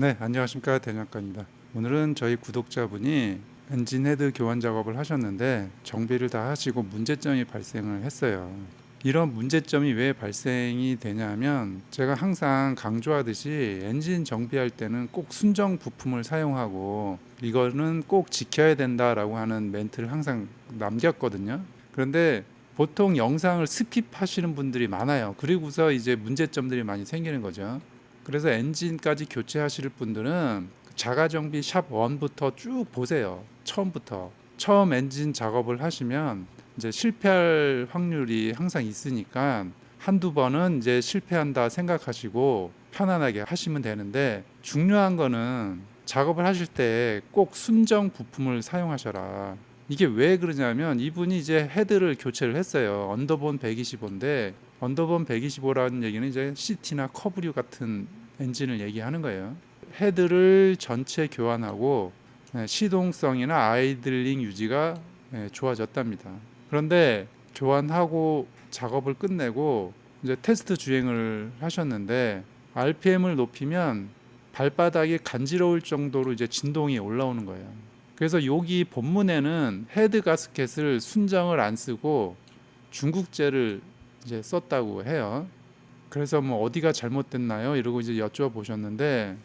네, 안녕하십니까 대장간입니다. 오늘은 저희 구독자분이 엔진 헤드 교환 작업을 하셨는데 정비를 다 하시고 문제점이 발생을 했어요. 이런 문제점이 왜 발생이 되냐면 제가 항상 강조하듯이 엔진 정비할 때는 꼭 순정 부품을 사용하고 이거는 꼭 지켜야 된다라고 하는 멘트를 항상 남겼거든요. 그런데 보통 영상을 스킵하시는 분들이 많아요. 그리고서 이제 문제점들이 많이 생기는 거죠. 그래서 엔진까지 교체하실 분들은 자가 정비 샵 1부터 쭉 보세요. 처음부터 처음 엔진 작업을 하시면 이제 실패할 확률이 항상 있으니까 한두 번은 이제 실패한다 생각하시고 편안하게 하시면 되는데 중요한 거는 작업을 하실 때 꼭 순정 부품을 사용하셔라. 이게 왜 그러냐면 이분이 이제 헤드를 교체를 했어요. 언더본 125인데 언더본 125라는 얘기는 이제 CT나 커브류 같은 엔진을 얘기하는 거예요. 헤드를 전체 교환하고 예, 시동성이나 아이들링 유지가 예, 좋아졌답니다. 그런데 교환하고 작업을 끝내고 이제 테스트 주행을 하셨는데 RPM을 높이면 발바닥이 간지러울 정도로 이제 진동이 올라오는 거예요. 그래서 여기 본문에는 헤드 가스켓을 순정을 안 쓰고 중국제를 이제 썼다고 해요. 그래서 뭐 어디가 잘못됐나요? 이러고 이제 여쭤보셨는데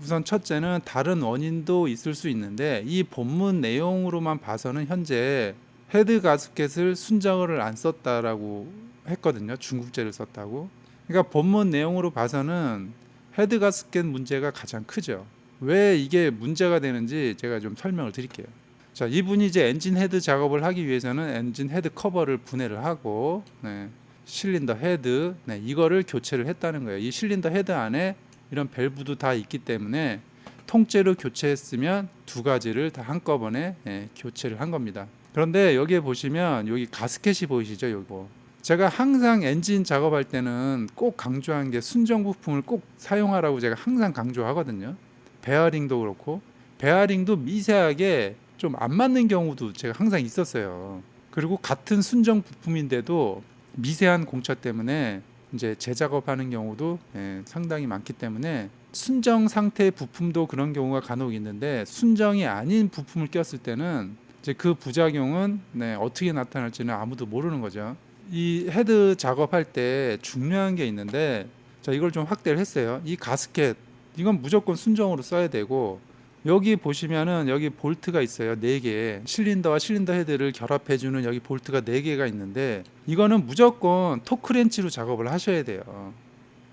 우선 첫째는 다른 원인도 있을 수 있는데 이 본문 내용으로만 봐서는 현재 헤드 가스켓을 순정을 안 썼다라고 했거든요. 중국제를 썼다고. 그러니까 본문 내용으로 봐서는 헤드 가스켓 문제가 가장 크죠. 왜 이게 문제가 되는지 제가 좀 설명을 드릴게요. 자, 이분이 이제 엔진 헤드 작업을 하기 위해서는 엔진 헤드 커버를 분해를 하고 네, 실린더 헤드 네, 이거를 교체를 했다는 거예요. 이 실린더 헤드 안에 이런 밸브도 다 있기 때문에 통째로 교체했으면 두 가지를 다 한꺼번에 예, 교체를 한 겁니다. 그런데 여기에 보시면 여기 가스켓이 보이시죠? 요거. 제가 항상 엔진 작업할 때는 꼭 강조한 게 순정 부품을 꼭 사용하라고 제가 항상 강조하거든요. 베어링도 그렇고 베어링도 미세하게 좀 안 맞는 경우도 제가 항상 있었어요. 그리고 같은 순정 부품인데도 미세한 공차 때문에 이제 재작업하는 경우도 예, 상당히 많기 때문에 순정 상태의 부품도 그런 경우가 간혹 있는데 순정이 아닌 부품을 꼈을 때는 이제 그 부작용은 네, 어떻게 나타날지는 아무도 모르는 거죠. 이 헤드 작업할 때 중요한 게 있는데 자 이걸 좀 확대를 했어요. 이 가스켓 이건 무조건 순정으로 써야 되고 여기 보시면은 여기 볼트가 있어요. 네 개. 실린더와 실린더 헤드를 결합해 주는 여기 볼트가 네 개가 있는데 이거는 무조건 토크렌치로 작업을 하셔야 돼요.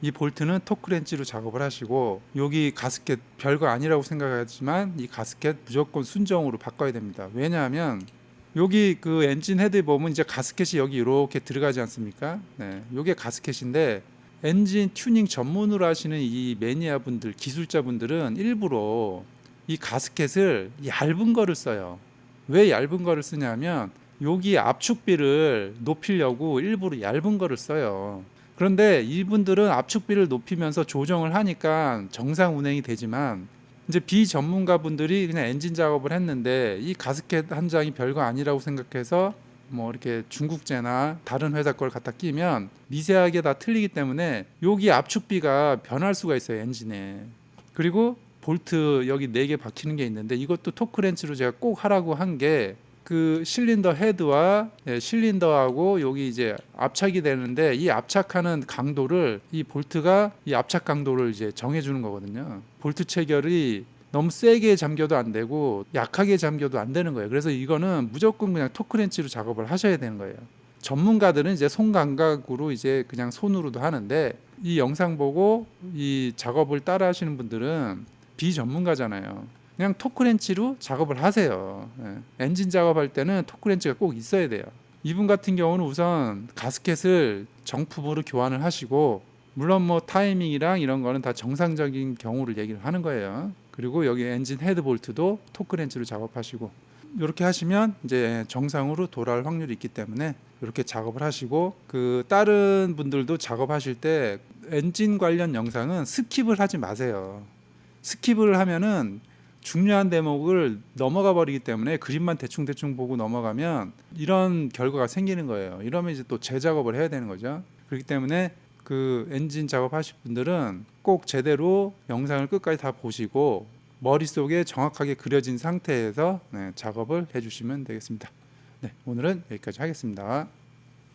이 볼트는 토크렌치로 작업을 하시고 여기 가스켓 별거 아니라고 생각하지만 이 가스켓 무조건 순정으로 바꿔야 됩니다. 왜냐하면 여기 그 엔진 헤드 보면 이제 가스켓이 여기 이렇게 들어가지 않습니까? 네, 이게 가스켓인데 엔진 튜닝 전문으로 하시는 이 매니아 분들, 기술자 분들은 일부러 이 가스켓을 얇은 거를 써요. 왜 얇은 거를 쓰냐면 여기 압축비를 높이려고 일부러 얇은 거를 써요. 그런데 이분들은 압축비를 높이면서 조정을 하니까 정상 운행이 되지만 이제 비전문가 분들이 그냥 엔진 작업을 했는데 이 가스켓 한 장이 별거 아니라고 생각해서 뭐 이렇게 중국제나 다른 회사 걸 갖다 끼면 미세하게 다 틀리기 때문에 여기 압축비가 변할 수가 있어요 엔진에 그리고 볼트 여기 네 개 박히는 게 있는데 이것도 토크렌치로 제가 꼭 하라고 한게 그 실린더 헤드와 예, 실린더하고 여기 이제 압착이 되는데 이 압착하는 강도를 이 볼트가 이 압착 강도를 이제 정해 주는 거거든요. 볼트 체결이 너무 세게 잠겨도 안 되고 약하게 잠겨도 안 되는 거예요. 그래서 이거는 무조건 그냥 토크렌치로 작업을 하셔야 되는 거예요. 전문가들은 이제 손 감각으로 이제 그냥 손으로도 하는데 이 영상 보고 이 작업을 따라 하시는 분들은 비전문가잖아요. 그냥 토크렌치로 작업을 하세요. 예. 엔진 작업할 때는 토크렌치가 꼭 있어야 돼요. 이분 같은 경우는 우선 가스켓을 정품으로 교환을 하시고 물론 뭐 타이밍이랑 이런 거는 다 정상적인 경우를 얘기를 하는 거예요. 그리고 여기 엔진 헤드 볼트도 토크렌치로 작업하시고 이렇게 하시면 이제 정상으로 돌아올 확률이 있기 때문에 이렇게 작업을 하시고 그 다른 분들도 작업하실 때 엔진 관련 영상은 스킵을 하지 마세요. 스킵을 하면은 중요한 대목을 넘어가 버리기 때문에 그림만 대충 대충 보고 넘어가면 이런 결과가 생기는 거예요. 이러면 이제 또 재작업을 해야 되는 거죠. 그렇기 때문에 그 엔진 작업하실 분들은 꼭 제대로 영상을 끝까지 다 보시고 머릿속에 정확하게 그려진 상태에서 네, 작업을 해주시면 되겠습니다. 네, 오늘은 여기까지 하겠습니다.